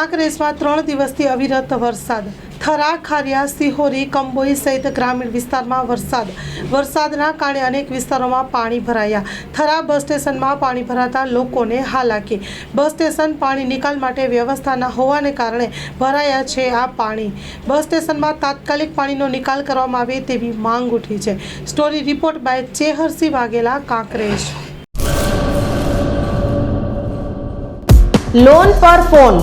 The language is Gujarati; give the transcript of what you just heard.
કાંકરેજમાં ત્રણ દિવસથી અવિરત વરસાદ. થરા ખારિયા, સિહોરી, કંબોઈ સહિત ગ્રામીણ વિસ્તારમાં વરસાદ. વરસાદના કારણે અનેક વિસ્તારોમાં પાણી ભરાયા. થરા બસ સ્ટેશનમાં પાણી ભરાતા લોકોને હાલાકી. બસ સ્ટેશન પાણી નિકાલ માટે વ્યવસ્થા ન હોવાને કારણે ભરાયા છે આ પાણી. બસ સ્ટેશનમાં તાત્કાલિક પાણીનો નિકાલ કરવામાં આવે તેવી માંગ ઉઠી છે. Story report by Cheharsinh Vaghela, Kankrej. Loan પર ફોન